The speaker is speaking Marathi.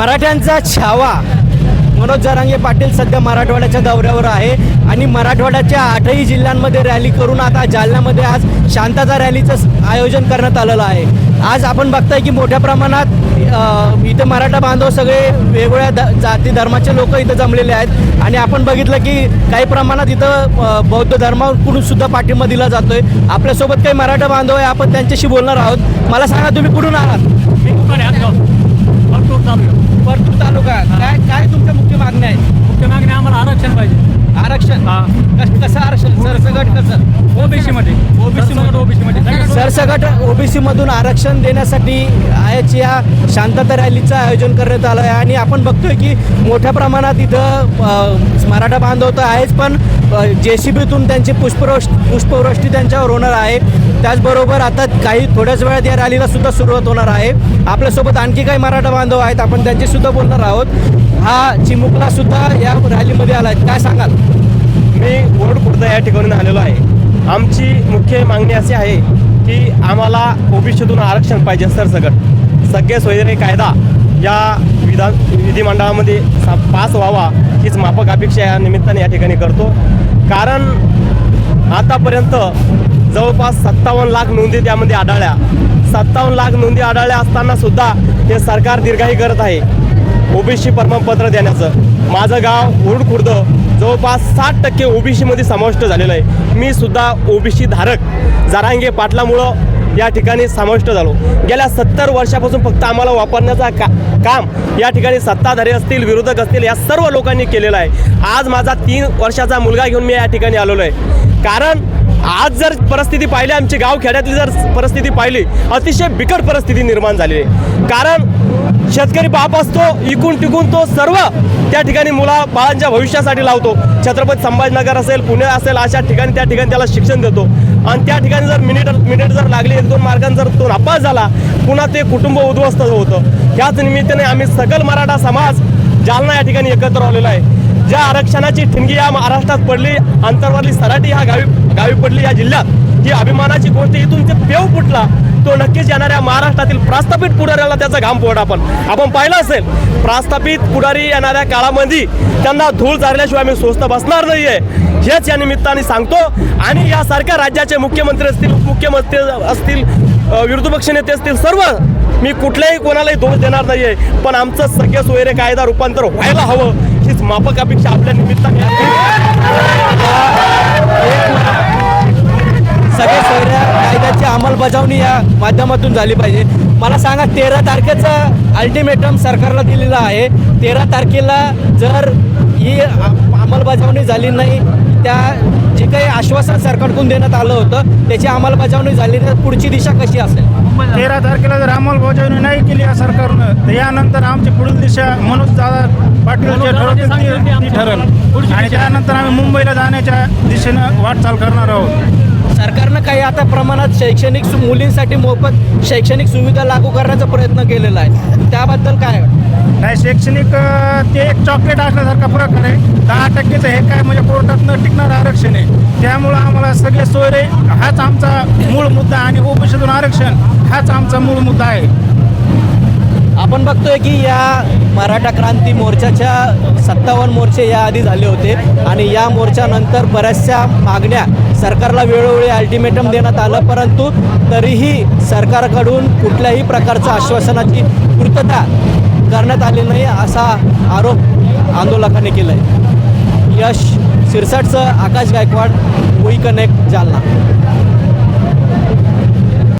मराठ्यांचा छावा. मनोज जरांगे पाटील सध्या मराठवाड्याच्या दौऱ्यावर आहे आणि मराठवाड्याच्या आठही जिल्ह्यांमध्ये रॅली करून आता जालन्यामध्ये आज शांतता रॅलीचं आयोजन करण्यात आलेलं आहे. आज आपण बघताय की मोठ्या प्रमाणात इथं मराठा बांधव सगळे वेगवेगळ्या द जाती धर्माचे लोक इथं जमलेले आहेत. आणि आपण बघितलं की काही प्रमाणात इथं बौद्ध धर्माकडून सुद्धा पाठिंबा दिला जातोय. आपल्यासोबत काही मराठा बांधव आहे आपण त्यांच्याशी बोलणार आहोत. मला सांगा तुम्ही कुठून आहात मी कुठं आहे आज भरपूर चालू आहे परतूर तालुका काय काय तुमच्या मुख्य मागण्या आहेत मुख्य मागणी आम्हाला आरक्षण पाहिजे आरक्षण हा कस- कसं सरसगट कसं ओबीसी मध्ये ओबीसी मध्ये ओबीसी मध्ये सरसगट ओबीसी मधून आरक्षण देण्यासाठी आयच या शांतता रॅलीचं आयोजन करण्यात आलं आहे. आणि आपण बघतोय की मोठ्या प्रमाणात इथं मराठा बांधव तर आहेच पण जे सी बीतून त्यांची पुष्पवृष्टी पुष्पवृष्टी त्यांच्यावर होणार आहे. त्याचबरोबर आता काही थोड्याच वेळात या रॅलीला सुद्धा सुरुवात होणार आहे. आपल्यासोबत आणखी काही मराठा बांधव आहेत आपण त्यांची सुद्धा बोलणार आहोत. हा चिमुकला सुद्धा या रॅलीमध्ये आला आहे. काय सांगाल? मी वोट खुर्द या ठिकाणी आलेलो आहे. आमची मुख्य मागणी अशी आहे की आम्हाला ओबीसीतून आरक्षण पाहिजे सरसकट. सगळे सोयरे कायदा या विधान विधिमंडळामध्ये सा पास व्हावा हीच माफक अपेक्षा या निमित्ताने या ठिकाणी करतो. कारण आतापर्यंत जवळपास सत्तावन्न लाख नोंदी त्यामध्ये आढळल्या. सत्तावन्न लाख नोंदी आढळल्या असताना सुद्धा हे सरकार दीर्घाई करत आहे. ओबीसी प्रमाणपत्र देण्याचं. माझं गाव उर्ड खुर्द जवळपास साठ टक्के ओबीसीमध्ये समाविष्ट झालेलं आहे. मी सुद्धा ओबीसी धारक. जारांगे पाटलामुळं या ठिकाणी समाविष्ट झालो. गेल्या सत्तर वर्षापासून फक्त आम्हाला वापरण्याचा का काम या ठिकाणी सत्ताधारी असतील विरोधक असतील या सर्व लोकांनी केलेलं आहे. आज माझा तीन वर्षाचा मुलगा घेऊन मी या ठिकाणी आलेलो आहे. कारण आज जर परिस्थिती पाहिली आमची गाव खेड्यातली जर परिस्थिती पाहिली अतिशय बिकट परिस्थिती निर्माण झालेली आहे. कारण शेतकरी बाप असतो इकून टिकून तो सर्व त्या ठिकाणी मुला बाळांच्या भविष्यासाठी लावतो. छत्रपती संभाजीनगर असेल पुणे असेल अशा ठिकाणी त्या ठिकाणी त्याला शिक्षण देतो. आणि त्या ठिकाणी जर मिनिट मिनिट जर लागली एक दोन मार्गांनी जर तो नापास झाला पुन्हा ते कुटुंब उद्ध्वस्त होतं. ह्याच निमित्ताने आम्ही सकल मराठा समाज जालना या ठिकाणी एकत्र आलेला आहे. ज्या आरक्षणाची ठिणगी या महाराष्ट्रात पडली अंतरवाली सराटी ह्या गावी गावी पडली या जिल्ह्यात ही अभिमानाची गोष्ट इथून ते पेव फुटला तो नक्कीच येणाऱ्या महाराष्ट्रातील प्रस्थापित पुढाऱ्याला त्याचा घाम पोट आपण. आपण पाहिलं असेल प्रस्थापित पुढारी येणाऱ्या काळामध्ये त्यांना धूळ झाल्याशिवाय आम्ही स्वस्त बसणार नाहीये. हेच या निमित्ताने सांगतो. आणि यासारख्या राज्याचे मुख्यमंत्री असतील उपमुख्यमंत्री असतील विरोधी पक्ष नेते असतील सर्व मी कुठल्याही कोणालाही दोष देणार नाहीये. पण आमचं सगळे सोयरे कायदा रूपांतर व्हायला हवं. हीच माफक अपेक्षा आपल्या निमित्ताने सगळ्या सगळ्या कायद्याची अंमलबजावणी या माध्यमातून झाली पाहिजे. मला सांगा तेरा तारखेचं अल्टिमेटम सरकारला दिलेलं आहे. तेरा तारखेला जर ही अंमलबजावणी झाली नाही त्या जे काही आश्वासन सरकारकडून देण्यात आलं होतं त्याची अंमलबजावणी झाली नाही तर पुढची दिशा कशी असेल? तेरा तारखेला जर अंमलबजावणी नाही केली या सरकारनं तर यानंतर आमची पुढील दिशा मनोज दादा पाटील जे ठरवतील ती- ती ठरेल. आणि त्यानंतर आम्ही मुंबईला जाण्याच्या दिशेनं वाटचाल करणार आहोत. सरकारनं काही आता प्रमाणात शैक्षणिक सु- मुलींसाठी मोफत शैक्षणिक सुविधा लागू करण्याचा प्रयत्न केलेला आहे. त्याबद्दल काय? नाही शैक्षणिक ते एक चॉकलेट असल्यासारखा प्रकार आहे. दहा टक्केचं हे काय म्हणजे कोर्टात न टिकणारं आरक्षण आहे. त्यामुळं आम्हाला सगळे सोयरे हाच आमचा मुद्दा आणि ओबीसीतून आरक्षण हाच आमचा मूळ मुद्दा आहे. आपण बघतोय की या मराठा क्रांती मोर्चाच्या सत्तावन्न मोर्चे या आधी झाले होते आणि या मोर्चानंतर बऱ्याचशा मागण्या सरकारला वेळोवेळी अल्टिमेटम देण्यात आलं परंतु तरीही सरकारकडून कुठल्याही प्रकारच्या आश्वासनाची पूर्तता करण्यात आली नाही असा आरोप आंदोलकांनी केला आहे यश सिरसाटचं आकाश गायकवाड वी कनेक्ट जालना.